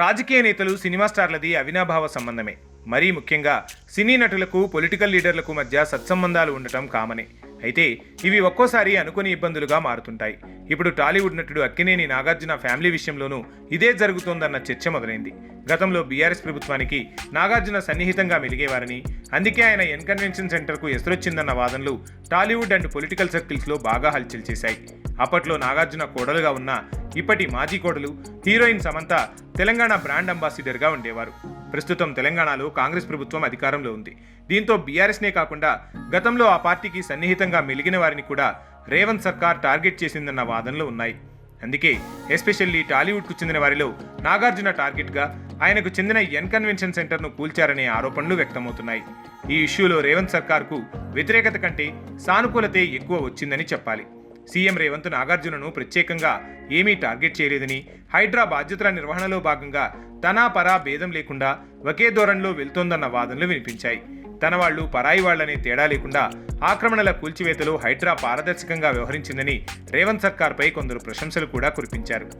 రాజకీయ నేతలు సినిమా స్టార్లది అవినాభావ సంబంధమే. మరీ ముఖ్యంగా సినీ నటులకు పొలిటికల్ లీడర్లకు మధ్య సత్సంబంధాలు ఉండటం కామనే. అయితే ఇవి ఒక్కోసారి అనుకోని ఇబ్బందులుగా మారుతుంటాయి. ఇప్పుడు టాలీవుడ్ నటుడు అక్కినేని నాగార్జున ఫ్యామిలీ విషయంలోనూ ఇదే జరుగుతోందన్న చర్చ మొదలైంది. గతంలో బీఆర్ఎస్ ప్రభుత్వానికి నాగార్జున సన్నిహితంగా మెలిగేవారని అందుకే ఆయన ఎన్ కన్వెన్షన్ సెంటర్కు ఎసరొచ్చిందన్న వాదనలు టాలీవుడ్ అండ్ పొలిటికల్ సర్కిల్స్లో బాగా హల్చల్ చేశాయి. అప్పట్లో నాగార్జున కోడలుగా ఉన్న ఇప్పటి మాజీ కోడలు హీరోయిన్ సమంత తెలంగాణ బ్రాండ్ అంబాసిడర్గా ఉండేవారు. ప్రస్తుతం తెలంగాణలో కాంగ్రెస్ ప్రభుత్వం అధికారంలో ఉంది. దీంతో బీఆర్ఎస్నే కాకుండా గతంలో ఆ పార్టీకి సన్నిహితంగా మెలిగిన వారిని కూడా రేవంత్ సర్కార్ టార్గెట్ చేసిందన్న వాదనలు ఉన్నాయి. అందుకే ఎస్పెషల్లీ టాలీవుడ్కు చెందిన వారిలో నాగార్జున టార్గెట్గా ఆయనకు చెందిన ఎన్ కన్వెన్షన్ సెంటర్ను కూల్చారనే ఆరోపణలు వ్యక్తమవుతున్నాయి. ఈ ఇష్యూలో రేవంత్ సర్కార్కు వ్యతిరేకత కంటే సానుకూలతే ఎక్కువ వచ్చిందని చెప్పాలి. సీఎం రేవంత్ నాగార్జునను ప్రత్యేకంగా ఏమీ టార్గెట్ చేయలేదని హైడ్రా బాధ్యతల నిర్వహణలో భాగంగా తనా పరా భేదం లేకుండా ఒకే ధోరణిలో వెళ్తోందన్న వాదనలు వినిపించాయి. తన వాళ్ళు పరాయి వాళ్ళనే తేడా లేకుండా ఆక్రమణల కూల్చివేతలో హైడ్రా పారదర్శకంగా వ్యవహరించిందని రేవంత్ సర్కార్పై కొందరు ప్రశంసలు కూడా కురిపించారు.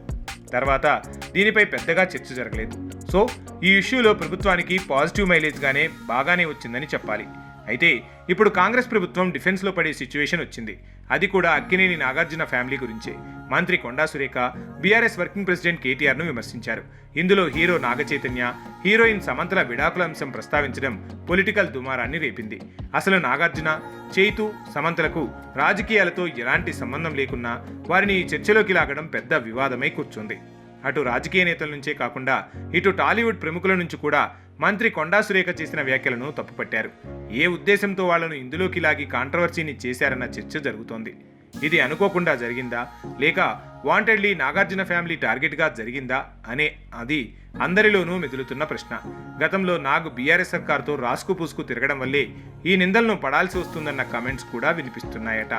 తర్వాత దీనిపై పెద్దగా చర్చ జరగలేదు. సో ఈ ఇష్యూలో ప్రభుత్వానికి పాజిటివ్ మైలేజ్గానే బాగానే వచ్చిందని చెప్పాలి. అయితే ఇప్పుడు కాంగ్రెస్ ప్రభుత్వం డిఫెన్స్లో పడే సిచ్యువేషన్ వచ్చింది. అది కూడా అక్కినేని నాగార్జున ఫ్యామిలీ గురించే. మంత్రి కొండా సురేఖ బీఆర్ఎస్ వర్కింగ్ ప్రెసిడెంట్ కేటీఆర్ను విమర్శించారు. ఇందులో హీరో నాగచైతన్య హీరోయిన్ సమంతల విడాకుల అంశం ప్రస్తావించడం పొలిటికల్ దుమారాన్ని రేపింది. అసలు నాగార్జున చైతు సమంతలకు రాజకీయాలతో ఎలాంటి సంబంధం లేకున్నా వారిని ఈ చర్చలోకి లాగడం పెద్ద వివాదమై కూర్చుంది. అటు రాజకీయ నేతల నుంచే కాకుండా ఇటు టాలీవుడ్ ప్రముఖుల నుంచి కూడా మంత్రి కొండా సురేఖ చేసిన వ్యాఖ్యలను తప్పుపట్టారు. ఏ ఉద్దేశంతో వాళ్ళను ఇందులోకి లాగి కాంట్రవర్సీని చేశారన్న చర్చ జరుగుతోంది. ఇది అనుకోకుండా జరిగిందా? లేక వాంటెడ్లీ నాగార్జున ఫ్యామిలీ టార్గెట్గా జరిగిందా? అనే అది అందరిలోనూ మెదులుతున్న ప్రశ్న. గతంలో నాగ్ బీఆర్ఎస్ సర్కార్తో రాసుకు పూసుకు తిరగడం వల్లే ఈ నిందలను పడాల్సి వస్తుందన్న కామెంట్స్ కూడా వినిపిస్తున్నాయట.